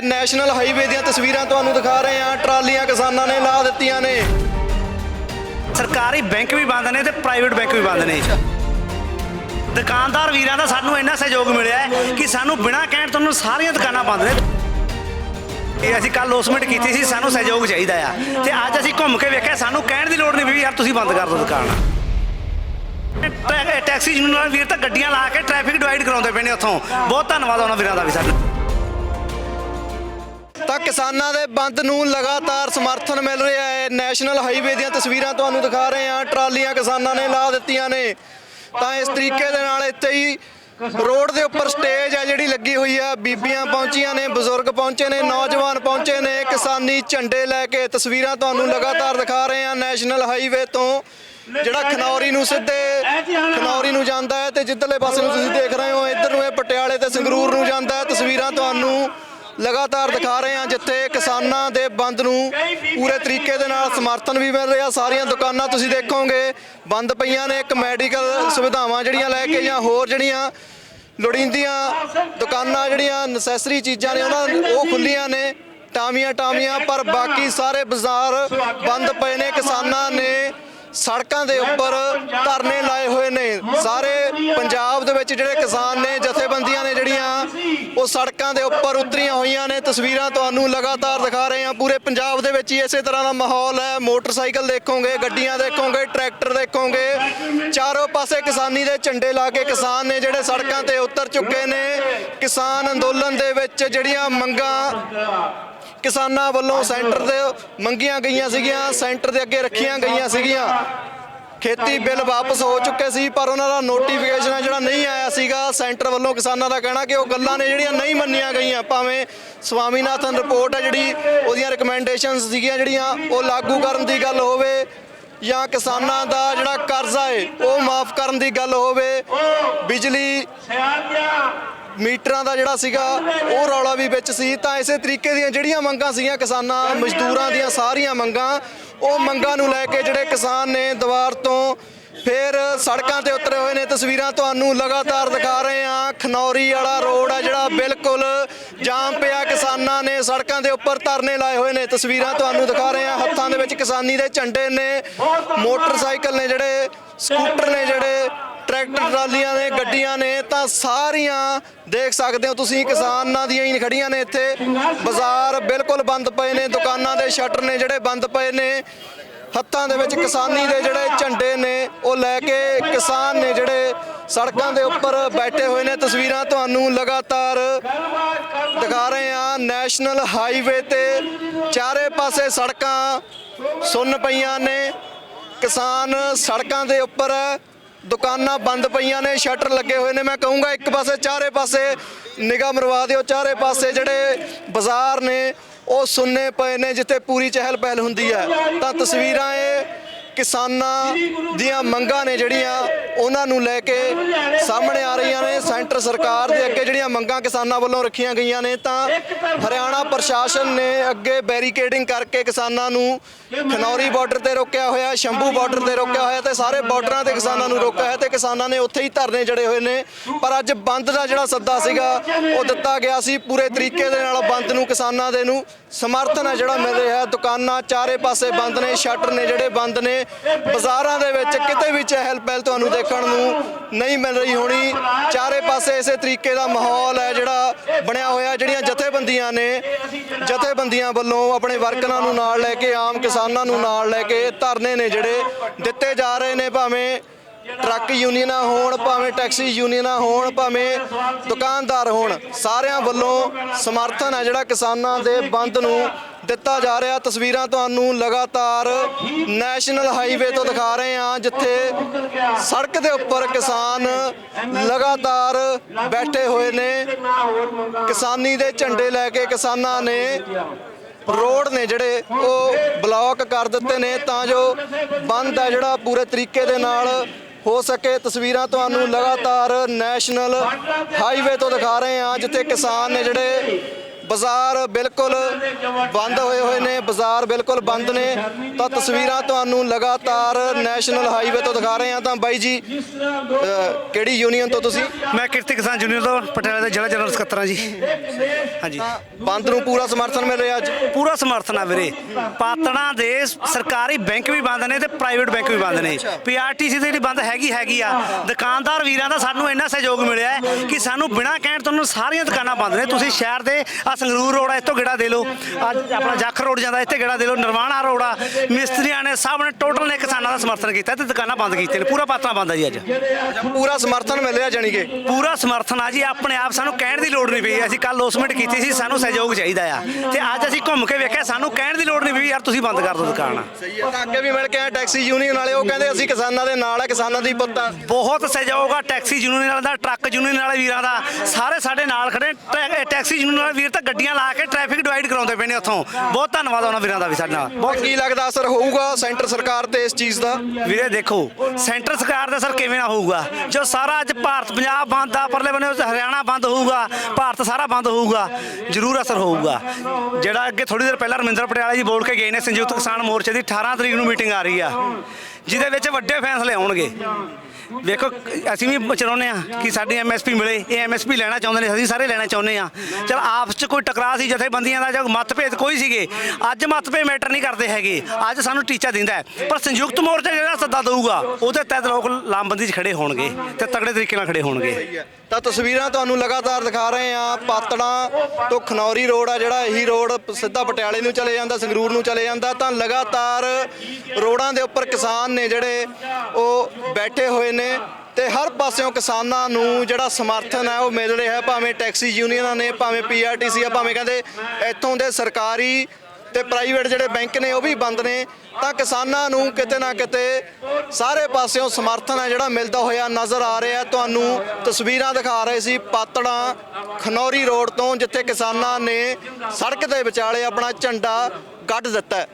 ਹੈ national highway ਦੀਆਂ ਤਸਵੀਰਾਂ ਤੁਹਾਨੂੰ ਦਿਖਾ ਰਹੇ ਹਾਂ। ਟਰਾਲੀਆਂ ਕਿਸਾਨਾਂ ਨੇ ਲਾ ਦਿੱਤੀਆਂ ਨੇ। ਸਰਕਾਰੀ ਬੈਂਕ ਵੀ ਬੰਦ ਨੇ ਤੇ ਪ੍ਰਾਈਵੇਟ ਬੈਂਕ ਵੀ ਬੰਦ ਨੇ। ਦੁਕਾਨਦਾਰ ਵੀਰਾਂ ਦਾ ਸਾਨੂੰ ਇੰਨਾ ਸਹਿਯੋਗ ਮਿਲਿਆ ਹੈ ਕਿ ਸਾਨੂੰ ਬਿਨਾਂ ਕਹਿਣ ਤੋਂ ਸਾਰੀਆਂ ਦੁਕਾਨਾਂ ਬੰਦ ਨੇ। ਇਹ ਅਸੀਂ ਕੱਲ ਲੋਸਮੈਂਟ ਕੀਤੀ ਸੀ, ਸਾਨੂੰ ਸਹਿਯੋਗ ਚਾਹੀਦਾ ਆ। ਤੇ ਅੱਜ ਅਸੀਂ ਘੁੰਮ ਕੇ ਵੇਖਿਆ, ਸਾਨੂੰ ਕਹਿਣ ਦੀ ਲੋੜ ਨਹੀਂ ਵੀ ਯਾਰ ਤੁਸੀਂ ਬੰਦ ਕਰ ਦਿਓ ਦੁਕਾਨ। ਟੈਕਸੀ ਯੂਨੀਅਨ ਵਾਲੇ ਵੀਰ ਤਾਂ ਗੱਡੀਆਂ ਲਾ ਕੇ ਟ੍ਰੈਫਿਕ ਡਿਵਾਈਡ ਕਰਾਉਂਦੇ ਪਏ ਨੇ ਉੱਥੋਂ। ਬਹੁਤ ਧੰਨਵਾਦ ਉਹਨਾਂ ਵੀਰਾਂ ਦਾ ਵੀ ਸਾਨੂੰ ਤਾਂ ਕਿਸਾਨਾਂ ਦੇ ਬੰਦ ਨੂੰ ਲਗਾਤਾਰ ਸਮਰਥਨ ਮਿਲ ਰਿਹਾ ਹੈ। ਨੈਸ਼ਨਲ ਹਾਈਵੇ ਦੀਆਂ ਤਸਵੀਰਾਂ ਤੁਹਾਨੂੰ ਦਿਖਾ ਰਹੇ ਹਾਂ। ਟਰਾਲੀਆਂ ਕਿਸਾਨਾਂ ਨੇ ਲਾ ਦਿੱਤੀਆਂ ਨੇ। ਤਾਂ ਇਸ ਤਰੀਕੇ ਦੇ ਨਾਲ ਇੱਥੇ ਹੀ ਰੋਡ ਦੇ ਉੱਪਰ ਸਟੇਜ ਆ ਜਿਹੜੀ ਲੱਗੀ ਹੋਈ ਆ ਬੀਬੀਆਂ ਪਹੁੰਚੀਆਂ ਨੇ, ਬਜ਼ੁਰਗ ਪਹੁੰਚੇ ਨੇ, ਨੌਜਵਾਨ ਪਹੁੰਚੇ ਨੇ। ਕਿਸਾਨੀ ਝੰਡੇ ਲੈ ਕੇ ਤਸਵੀਰਾਂ ਤੁਹਾਨੂੰ ਲਗਾਤਾਰ ਦਿਖਾ ਰਹੇ ਹਾਂ। ਨੈਸ਼ਨਲ ਹਾਈਵੇ ਤੋਂ ਜਿਹੜਾ ਖਨੌਰੀ ਨੂੰ ਸਿੱਧੇ ਖਨੌਰੀ ਨੂੰ ਜਾਂਦਾ ਹੈ ਤੇ ਜਿੱਧਰਲੇ ਪਾਸੇ ਨੂੰ ਤੁਸੀਂ ਦੇਖ ਰਹੇ ਹੋ, ਇੱਧਰ ਨੂੰ ਇਹ ਪਟਿਆਲੇ ਤੇ ਸੰਗਰੂਰ ਨੂੰ ਜਾਂਦਾ ਹੈ। ਤਸਵੀਰਾਂ ਤੁਹਾਨੂੰ ਲਗਾਤਾਰ ਦਿਖਾ ਰਹੇ ਹਾਂ ਜਿੱਥੇ ਕਿਸਾਨਾਂ ਦੇ ਬੰਦ ਨੂੰ ਪੂਰੇ ਤਰੀਕੇ ਦੇ ਨਾਲ ਸਮਰਥਨ ਵੀ ਮਿਲ ਰਿਹਾ। ਸਾਰੀਆਂ ਦੁਕਾਨਾਂ ਤੁਸੀਂ ਦੇਖੋਗੇ, ਬੰਦ ਪਈਆਂ ਨੇ, ਇੱਕ ਮੈਡੀਕਲ ਸੁਵਿਧਾਵਾਂ ਜਿਹੜੀਆਂ ਲੈ ਕੇ ਜਾਂ ਹੋਰ ਜਿਹੜੀਆਂ ਲੋੜੀਂਦੀਆਂ ਦੁਕਾਨਾਂ ਜਿਹੜੀਆਂ ਨਸੈਸਰੀ ਚੀਜ਼ਾਂ ਨੇ, ਉਹਨਾਂ ਉਹ ਖੁੱਲੀਆਂ ਨੇ ਟਾਮੀਆਂ ਟਾਮੀਆਂ ਪਰ ਬਾਕੀ ਸਾਰੇ ਬਾਜ਼ਾਰ ਬੰਦ ਪਏ ਨੇ। ਕਿਸਾਨਾਂ ਨੇ ਸੜਕਾਂ ਦੇ ਉੱਪਰ ਧਰਨੇ ਲਾਏ ਹੋਏ ਨੇ। ਸਾਰੇ ਪੰਜਾਬ ਦੇ ਵਿੱਚ ਜਿਹੜੇ ਕਿਸਾਨ ਨੇ, ਜਥੇਬੰਦੀਆਂ ਨੇ ਜਿਹੜੀਆਂ ਉਹ ਸੜਕਾਂ ਦੇ ਉੱਪਰ ਉਤਰੀਆਂ ਹੋਈਆਂ ਨੇ। ਤਸਵੀਰਾਂ ਤੁਹਾਨੂੰ ਲਗਾਤਾਰ ਦਿਖਾ ਰਹੇ ਹਾਂ। ਪੂਰੇ ਪੰਜਾਬ ਦੇ ਵਿੱਚ ਹੀ ਇਸੇ ਤਰ੍ਹਾਂ ਦਾ ਮਾਹੌਲ ਹੈ। ਮੋਟਰਸਾਈਕਲ ਦੇਖੋਗੇ, ਗੱਡੀਆਂ ਦੇਖੋਗੇ, ਟਰੈਕਟਰ ਦੇਖੋਗੇ। ਚਾਰੋਂ ਪਾਸੇ ਕਿਸਾਨੀ ਦੇ ਝੰਡੇ ਲਾ ਕੇ ਕਿਸਾਨ ਨੇ ਜਿਹੜੇ ਸੜਕਾਂ ਤੇ ਉਤਰ ਚੁੱਕੇ ਨੇ। ਕਿਸਾਨ ਅੰਦੋਲਨ ਦੇ ਵਿੱਚ ਜਿਹੜੀਆਂ ਮੰਗਾਂ ਕਿਸਾਨਾਂ ਵੱਲੋਂ ਸੈਂਟਰ ਦੇ ਮੰਗੀਆਂ ਗਈਆਂ ਸੀਗੀਆਂ, ਸੈਂਟਰ ਦੇ ਅੱਗੇ ਰੱਖੀਆਂ ਗਈਆਂ ਸੀਗੀਆਂ। ਖੇਤੀ ਬਿੱਲ ਵਾਪਸ ਹੋ ਚੁੱਕੇ ਸੀ, ਪਰ ਉਹਨਾਂ ਦਾ ਨੋਟੀਫਿਕੇਸ਼ਨ ਹੈ ਜਿਹੜਾ ਨਹੀਂ ਆਇਆ ਸੀਗਾ, ਸੈਂਟਰ ਵੱਲੋਂ ਕਿਸਾਨਾਂ ਦਾ ਕਹਿਣਾ ਕਿ ਉਹ ਗੱਲਾਂ ਨੇ ਜਿਹੜੀਆਂ ਨਹੀਂ ਮੰਨੀਆਂ ਗਈਆਂ, ਭਾਵੇਂ ਸਵਾਮੀਨਾਥਨ ਰਿਪੋਰਟ ਹੈ ਜਿਹੜੀ ਉਹਦੀਆਂ ਰეკਮੈਂਡੇਸ਼ਨਸ ਸੀਗੀਆਂ ਜਿਹੜੀਆਂ, ਉਹ ਲਾਗੂ ਕਰਨ ਦੀ ਗੱਲ ਹੋਵੇ ਜਾਂ ਕਿਸਾਨਾਂ ਦਾ ਜਿਹੜਾ ਕਰਜ਼ਾ ਹੈ ਉਹ ਮਾਫ ਕਰਨ ਦੀ ਗੱਲ ਹੋਵੇ, ਬਿਜਲੀ ਮੀਟਰਾਂ ਦਾ ਜਿਹੜਾ ਸੀਗਾ, ਉਹ ਰੌਲਾ ਵੀ ਵਿੱਚ ਸੀ। ਤਾਂ ਇਸੇ ਤਰੀਕੇ ਦੀਆਂ ਜਿਹੜੀਆਂ ਮੰਗਾਂ ਸੀਗੀਆਂ, ਕਿਸਾਨਾਂ, ਮਜ਼ਦੂਰਾਂ ਦੀਆਂ ਸਾਰੀਆਂ ਮੰਗਾਂ, ਉਹ ਮੰਗਾਂ ਨੂੰ ਲੈ ਕੇ ਜਿਹੜੇ ਕਿਸਾਨ ਨੇ ਦੀਵਾਰ ਤੋਂ ਫਿਰ ਸੜਕਾਂ ਤੇ ਉਤਰੇ ਹੋਏ ਨੇ। ਤਸਵੀਰਾਂ ਤੁਹਾਨੂੰ ਲਗਾਤਾਰ ਦਿਖਾ ਰਹੇ ਹਾਂ। ਖਨੌਰੀ ਵਾਲਾ ਰੋਡ ਆ ਜਿਹੜਾ ਬਿਲਕੁਲ ਜਾਮ ਪਿਆ। ਕਿਸਾਨਾਂ ਨੇ ਸੜਕਾਂ ਦੇ ਉੱਪਰ ਧਰਨੇ ਲਾਏ ਹੋਏ ਨੇ। ਤਸਵੀਰਾਂ ਤੁਹਾਨੂੰ ਦਿਖਾ ਰਹੇ ਹਾਂ। ਹੱਥਾਂ ਦੇ ਵਿੱਚ ਕਿਸਾਨੀ ਦੇ ਝੰਡੇ ਨੇ। ਮੋਟਰਸਾਈਕਲ ਨੇ ਜਿਹੜੇ, ਸਕੂਟਰ ਨੇ ਜਿਹੜੇ ਟਰਾਲੀਆਂ ਨੇ, ਗੱਡੀਆਂ ਨੇ, ਤਾਂ ਸਾਰੀਆਂ ਦੇਖ ਸਕਦੇ ਹੋ ਤੁਸੀਂ ਕਿਸਾਨਾਂ ਦੀਆਂ ਹੀ ਖੜੀਆਂ ਨੇ ਇੱਥੇ। ਬਾਜ਼ਾਰ ਬਿਲਕੁਲ ਬੰਦ ਪਏ ਨੇ, ਦੁਕਾਨਾਂ ਦੇ ਸ਼ਟਰ ਨੇ ਜਿਹੜੇ ਬੰਦ ਪਏ ਨੇ। ਹੱਥਾਂ ਦੇ ਵਿੱਚ ਕਿਸਾਨੀ ਦੇ ਜਿਹੜੇ ਝੰਡੇ ਨੇ, ਉਹ ਲੈ ਕੇ ਕਿਸਾਨ ਨੇ ਜਿਹੜੇ ਸੜਕਾਂ ਦੇ ਉੱਪਰ ਬੈਠੇ ਹੋਏ ਨੇ। ਤਸਵੀਰਾਂ ਤੁਹਾਨੂੰ ਲਗਾਤਾਰ ਦਿਖਾ ਰਹੇ ਹਾਂ। ਨੈਸ਼ਨਲ ਹਾਈਵੇ ਤੇ ਚਾਰੇ ਪਾਸੇ ਸੜਕਾਂ ਸੁੰਨ ਪਈਆਂ ਨੇ। ਕਿਸਾਨ ਸੜਕਾਂ ਦੇ ਉੱਪਰ ਦੁਕਾਨਾਂ ਬੰਦ ਪਈਆਂ ਨੇ, ਸ਼ਟਰ ਲੱਗੇ ਹੋਏ ਨੇ। ਮੈਂ ਕਹੂੰਗਾ ਇੱਕ ਪਾਸੇ, ਚਾਰੇ ਪਾਸੇ ਨਿਗਾਹ ਮਰਵਾ ਦਿਓ। ਚਾਰੇ ਪਾਸੇ ਜਿਹੜੇ ਬਾਜ਼ਾਰ ਨੇ, ਉਹ ਸੁੰਨੇ ਪਏ ਨੇ, ਜਿੱਥੇ ਪੂਰੀ ਚਹਿਲ ਪਹਿਲ ਹੁੰਦੀ ਹੈ। ਤਾਂ ਤਸਵੀਰਾਂ ਇਹ ਕਿਸਾਨਾਂ ਦੀਆਂ ਮੰਗਾਂ ਨੇ ਜਿਹੜੀਆਂ ਉਹਨਾਂ ਨੂੰ ਲੈ ਕੇ ਸਾਹਮਣੇ ਆ ਰਹੀਆਂ ਨੇ। ਸੈਂਟਰ ਸਰਕਾਰ ਦੇ ਅੱਗੇ ਜਿਹੜੀਆਂ ਮੰਗਾਂ ਕਿਸਾਨਾਂ ਵੱਲੋਂ ਰੱਖੀਆਂ ਗਈਆਂ ਨੇ, ਤਾਂ ਹਰਿਆਣਾ ਪ੍ਰਸ਼ਾਸਨ ਨੇ ਅੱਗੇ ਬੈਰੀਕੇਡਿੰਗ ਕਰਕੇ ਕਿਸਾਨਾਂ ਨੂੰ ਖਨੌਰੀ ਬਾਰਡਰ ਤੇ ਰੋਕਿਆ ਹੋਇਆ, ਸ਼ੰਭੂ ਬਾਰਡਰ ਤੇ ਰੋਕਿਆ ਹੋਇਆ ਤੇ ਸਾਰੇ ਬਾਰਡਰਾਂ ਤੇ ਕਿਸਾਨਾਂ ਨੂੰ ਰੋਕਿਆ ਹੋਇਆ ਤੇ ਕਿਸਾਨਾਂ ਨੇ ਉੱਥੇ ਹੀ ਧਰਨੇ ਜੜੇ ਹੋਏ ਨੇ। ਪਰ ਅੱਜ ਬੰਦ ਦਾ ਜਿਹੜਾ ਸੱਦਾ ਸੀਗਾ, ਉਹ ਦਿੱਤਾ ਗਿਆ ਸੀ। ਪੂਰੇ ਤਰੀਕੇ ਦੇ ਨਾਲ ਬੰਦ ਨੂੰ, ਕਿਸਾਨਾਂ ਦੇ ਨੂੰ ਸਮਰਥਨ ਹੈ ਜਿਹੜਾ ਮਿਲ ਰਿਹਾ। ਦੁਕਾਨਾਂ ਚਾਰੇ ਪਾਸੇ ਬੰਦ ਨੇ, ਸ਼ਟਰ ਨੇ ਜਿਹੜੇ ਬੰਦ ਨੇ ਬਾਜ਼ਾਰਾਂ ਦੇ ਵਿੱਚ ਕਿਤੇ ਵੀ ਚਹਿਲ ਪਹਿਲ ਤੁਹਾਨੂੰ ਦੇਖਣ ਨੂੰ ਨਹੀਂ ਮਿਲ ਰਹੀ ਹੋਣੀ। ਚਾਰੇ ਪਾਸੇ ਇਸੇ ਤਰੀਕੇ ਦਾ ਮਾਹੌਲ ਹੈ ਜਿਹੜਾ ਬਣਿਆ ਹੋਇਆ, ਜਿਹੜੀਆਂ ਜਥੇਬੰਦੀਆਂ ਨੇ। ਜਥੇਬੰਦੀਆਂ ਵੱਲੋਂ ਆਪਣੇ ਵਰਕਰਾਂ ਨੂੰ ਨਾਲ ਲੈ ਕੇ, ਆਮ ਕਿਸਾਨਾਂ ਨੂੰ ਨਾਲ ਲੈ ਕੇ ਧਰਨੇ ਨੇ ਜਿਹੜੇ ਦਿੱਤੇ ਜਾ ਰਹੇ ਨੇ ਭਾਵੇਂ ਟਰੱਕ ਯੂਨੀਅਨਾਂ ਹੋਣ, ਭਾਵੇਂ ਟੈਕਸੀ ਯੂਨੀਅਨਾਂ ਹੋਣ, ਭਾਵੇਂ ਦੁਕਾਨਦਾਰ ਹੋਣ, ਸਾਰਿਆਂ ਵੱਲੋਂ ਸਮਰਥਨ ਹੈ ਜਿਹੜਾ ਕਿਸਾਨਾਂ ਦੇ ਬੰਦ ਨੂੰ ਦਿੱਤਾ ਜਾ ਰਿਹਾ। ਤਸਵੀਰਾਂ ਤੁਹਾਨੂੰ ਲਗਾਤਾਰ ਨੈਸ਼ਨਲ ਹਾਈਵੇ ਤੋਂ ਦਿਖਾ ਰਹੇ ਹਾਂ, ਜਿੱਥੇ ਸੜਕ ਦੇ ਉੱਪਰ ਕਿਸਾਨ ਲਗਾਤਾਰ ਬੈਠੇ ਹੋਏ ਨੇ। ਕਿਸਾਨੀ ਦੇ ਝੰਡੇ ਲੈ ਕੇ ਕਿਸਾਨਾਂ ਨੇ ਰੋਡ ਨੇ ਜਿਹੜੇ ਉਹ ਬਲੌਕ ਕਰ ਦਿੱਤੇ ਨੇ, ਤਾਂ ਜੋ ਬੰਦ ਹੈ ਜਿਹੜਾ ਪੂਰੇ ਤਰੀਕੇ ਦੇ ਨਾਲ ਹੋ ਸਕੇ ਤਸਵੀਰਾਂ ਤੁਹਾਨੂੰ ਲਗਾਤਾਰ ਨੈਸ਼ਨਲ ਹਾਈਵੇ ਤੋਂ ਦਿਖਾ ਰਹੇ ਹਾਂ, ਜਿੱਥੇ ਕਿਸਾਨ ਨੇ ਜਿਹੜੇ ਬਾਜ਼ਾਰ ਬਿਲਕੁਲ ਬੰਦ ਹੋਏ ਹੋਏ ਨੇ ਬਾਜ਼ਾਰ ਬਿਲਕੁਲ ਬੰਦ ਨੇ। ਤਾਂ ਤਸਵੀਰਾਂ ਤੁਹਾਨੂੰ ਲਗਾਤਾਰ ਨੈਸ਼ਨਲ ਹਾਈਵੇ ਤੋਂ ਦਿਖਾ ਰਹੇ ਹਾਂ। ਤਾਂ ਬਾਈ ਜੀ ਕਿਹੜੀ ਯੂਨੀਅਨ ਤੋਂ ਤੁਸੀਂ? ਮੈਂ ਕਿਰਤੀ ਕਿਸਾਨ ਯੂਨੀਅਨ ਤੋਂ ਪਟਿਆਲੇ ਦਾ ਜ਼ਿਲ੍ਹਾ ਜਨਰਲ ਸਕੱਤਰ ਹਾਂ ਜੀ। ਹਾਂਜੀ। ਬੰਦ ਨੂੰ ਪੂਰਾ ਸਮਰਥਨ ਮਿਲ ਰਿਹਾ ਅੱਜ? ਪੂਰਾ ਸਮਰਥਨ ਆ ਵੀਰੇ। ਪਾਤੜਾਂ ਦੇ ਸਰਕਾਰੀ ਬੈਂਕ ਵੀ ਬੰਦ ਨੇ ਤੇ ਪ੍ਰਾਈਵੇਟ ਬੈਂਕ ਵੀ ਬੰਦ ਨੇ। ਪੀਆਰਟੀਸੀ ਦੀ ਜਿਹੜੀ ਬੰਦ ਹੈਗੀ ਹੈਗੀ ਆ। ਦੁਕਾਨਦਾਰ ਵੀਰਾਂ ਦਾ ਸਾਨੂੰ ਇੰਨਾ ਸਹਿਯੋਗ ਮਿਲਿਆ ਕਿ ਸਾਨੂੰ ਬਿਨਾਂ ਕਹਿਣ ਤੋਂ ਸਾਰੀਆਂ ਦੁਕਾਨਾਂ ਬੰਦ ਨੇ। ਤੁਸੀਂ ਸ਼ਹਿਰ ਦੇ ਆ ਸੰਗਰੂਰ ਰੋਡ ਆ ਇੱਥੋਂ ਗੇੜਾ ਦੇ ਲਓ। ਅੱਜ ਆਪਣਾ ਜੱਖ ਰੋਡ ਜਾਂਦਾ ਇੱਥੇ ਗੇੜਾ ਦੇ ਲਓ ਨਿਰਵਾਣਾ ਰੋਡ ਆ। ਮਿਸਤਰੀਆਂ ਨੇ ਸਭ ਨੇ ਟੋਟਲ ਨੇ ਕਿਸਾਨਾਂ ਦਾ ਸਮਰਥਨ ਕੀਤਾ ਤੇ ਦੁਕਾਨਾਂ ਬੰਦ ਕੀਤੀਆਂ ਨੇ। ਪੂਰਾ ਪਾਤੜਾ ਬੰਦ ਆ ਜੀ ਅੱਜ। ਪੂਰਾ ਸਮਰਥਨ ਮਿਲ ਰਿਹਾ ਜਾਣੀ ਕਿ? ਪੂਰਾ ਸਮਰਥਨ ਆ ਜੀ ਆਪਣੇ ਆਪ ਸਾਨੂੰ ਕਹਿਣ ਦੀ ਲੋੜ ਨਹੀਂ ਪਈ। ਅਸੀਂ ਕੱਲ ਲੋਸਮੈਂਟ ਕੀਤੀ ਸੀ ਸਾਨੂੰ ਸਹਿਯੋਗ ਚਾਹੀਦਾ ਆ। ਤੇ ਅੱਜ ਅਸੀਂ ਘੁੰਮ ਕੇ ਵੇਖਿਆ ਸਾਨੂੰ ਕਹਿਣ ਦੀ ਲੋੜ ਨਹੀਂ ਪਈ ਯਾਰ ਤੁਸੀਂ ਬੰਦ ਕਰ ਦਿਓ ਦੁਕਾਨ। ਸਹੀ ਹੈ ਤਾਂ ਅੱਗੇ ਵੀ ਮਿਲ ਕੇ ਆਏ ਟੈਕਸੀ ਯੂਨੀਅਨ ਵਾਲੇ ਉਹ ਕਹਿੰਦੇ ਅਸੀਂ ਕਿਸਾਨਾਂ ਦੇ ਨਾਲ ਆ ਕਿਸਾਨਾਂ ਦੀ ਪੁੱਤਾਂ ਬਹੁਤ ਸਹਿਯੋਗ ਆ ਟੈਕਸੀ ਯੂਨੀਅਨ ਵਾਲਿਆਂ ਦਾ ਟਰੱਕ ਯੂਨੀਅਨ ਵਾਲੇ ਵੀਰਾਂ ਦਾ। ਸਾਰੇ ਸਾਡੇ ਨਾਲ ਖੜੇ ਟੈਕਸੀ ਯੂਨੀਅਨ ਵਾਲੇ ਵੀਰ ਤਾਂ ਗੱਡੀਆਂ ਲਾ ਕੇ ਟ੍ਰੈਫਿਕ ਡਿਵਾਈਡ ਕਰਾਉਂਦੇ ਪਏ ਨੇ ਉੱਥੋਂ। ਬਹੁਤ ਧੰਨਵਾਦ ਉਹਨਾਂ ਵੀਰਾਂ ਦਾ ਵੀ ਸਾਡੇ ਨਾਲ। ਬਹੁਤ ਕੀ ਲੱਗਦਾ ਅਸਰ ਹੋਊਗਾ ਸੈਂਟਰ ਸਰਕਾਰ ਤੇ ਇਸ ਚੀਜ਼ ਦਾ? ਵੀਰੇ ਦੇਖੋ ਸੈਂਟਰ ਸਰਕਾਰ ਦਾ ਸਰ ਕਿਵੇਂ ਨਾ ਹੋਊਗਾ? ਜੋ ਸਾਰਾ ਅੱਜ ਭਾਰਤ ਪੰਜਾਬ ਬੰਦ ਆ ਪਰਲੇ ਬੰਨੇ ਹਰਿਆਣਾ ਬੰਦ ਹੋਊਗਾ ਭਾਰਤ ਸਾਰਾ ਬੰਦ ਹੋਊਗਾ ਜ਼ਰੂਰ ਅਸਰ ਹੋਊਗਾ। ਜਿਹੜਾ ਅੱਗੇ ਥੋੜੀ ਦੇਰ ਪਹਿਲਾਂ ਰਮਿੰਦਰ ਪਟਿਆਲਾ ਜੀ ਬੋਲ ਕੇ ਗਏ ਨੇ ਸੰਯੁਕਤ ਕਿਸਾਨ ਮੋਰਚੇ ਦੀ 18 ਤਰੀਕ ਨੂੰ ਮੀਟਿੰਗ ਆ ਰਹੀ ਆ ਜਿਹਦੇ ਵਿੱਚ ਵੱਡੇ ਫੈਸਲੇ ਆਉਣਗੇ। ਵੇਖੋ, ਅਸੀਂ ਵੀ ਚਾਹੁੰਦੇ ਆ ਕਿ ਸਾਡੀ ਐਮਐਸਪੀ ਮਿਲੇ। ਇਹ ਐਮਐਸਪੀ ਲੈਣਾ ਚਾਹੁੰਦੇ ਨੇ, ਅਸੀਂ ਸਾਰੇ ਲੈਣਾ ਚਾਹੁੰਦੇ ਆ ਚਲ, ਆਪਸ ਚ ਕੋਈ ਟਕਰਾਅ ਸੀ, ਜਥੇਬੰਦੀਆਂ ਦਾ ਜਾਂ ਮਤਭੇਦ ਕੋਈ ਸੀਗੇ, ਅੱਜ ਮਤਭੇਦ ਮੈਟਰ ਨਹੀਂ ਕਰਦੇ ਹੈਗੇ। ਅੱਜ ਸਾਨੂੰ ਟੀਚਾ ਦਿੰਦਾ ਹੈ। ਪਰ ਸੰਯੁਕਤ ਮੋਰਚਾ ਜਿਹੜਾ ਸੱਦਾ ਦਊਗਾ, ਉਹਦੇ ਤਹਿਤ ਲੋਕ ਲਾਮਬੰਦੀ 'ਚ ਖੜੇ ਹੋਣਗੇ ਤੇ ਤਕੜੇ ਤਰੀਕੇ ਨਾਲ ਖੜੇ ਹੋਣਗੇ। ਤਾਂ ਤਸਵੀਰਾਂ ਤੁਹਾਨੂੰ ਲਗਾਤਾਰ ਦਿਖਾ ਰਹੇ ਆ ਪਾਤੜਾਂ ਤੋਂ ਖਨੌਰੀ ਰੋਡ ਆ, ਜਿਹੜਾ ਇਹੀ ਰੋਡ ਸਿੱਧਾ ਪਟਿਆਲੇ ਨੂੰ ਚਲੇ ਜਾਂਦਾ, ਸੰਗਰੂਰ ਨੂੰ ਚਲੇ ਜਾਂਦਾ। ਤਾਂ ਲਗਾਤਾਰ ਰੋਡਾਂ ਦੇ ਉੱਪਰ ਕਿਸਾਨ ਨੇ ਜਿਹੜੇ ਉਹ ਬੈਠੇ ਹੋਏ ਨੇ। ਤੇ ਹਰ ਪਾਸਿਓਂ ਕਿਸਾਨਾਂ ਨੂੰ ਜਿਹੜਾ ਸਮਰਥਨ ਹੈ ਉਹ ਮਿਲ ਰਿਹਾ ਭਾਵੇਂ ਟੈਕਸੀ ਯੂਨੀਅਨਾਂ ਨੇ, ਭਾਵੇਂ ਪੀਆਰਟੀਸੀ ਆ, ਭਾਵੇਂ ਕਹਿੰਦੇ ਇੱਥੋਂ ਦੇ ਸਰਕਾਰੀ ਤੇ ਪ੍ਰਾਈਵੇਟ ਜਿਹੜੇ ਬੈਂਕ ਨੇ ਉਹ ਵੀ ਬੰਦ ਨੇ, ਤਾਂ ਕਿਸਾਨਾਂ ਨੂੰ ਕਿਤੇ ਨਾ ਕਿਤੇ ਸਾਰੇ ਪਾਸਿਓਂ ਸਮਰਥਨ ਹੈ ਜਿਹੜਾ ਮਿਲਦਾ ਹੋਇਆ ਨਜ਼ਰ ਆ ਰਿਹਾ ਤੁਹਾਨੂੰ ਤਸਵੀਰਾਂ ਦਿਖਾ ਰਹੇ ਸੀ ਪਾਤੜਾਂ ਖਨੌਰੀ ਰੋਡ ਤੋਂ, ਜਿੱਥੇ ਕਿਸਾਨਾਂ ਨੇ ਸੜਕ ਦੇ ਵਿਚਾਲੇ ਆਪਣਾ ਝੰਡਾ ਕੱਢ ਦਿੱਤਾ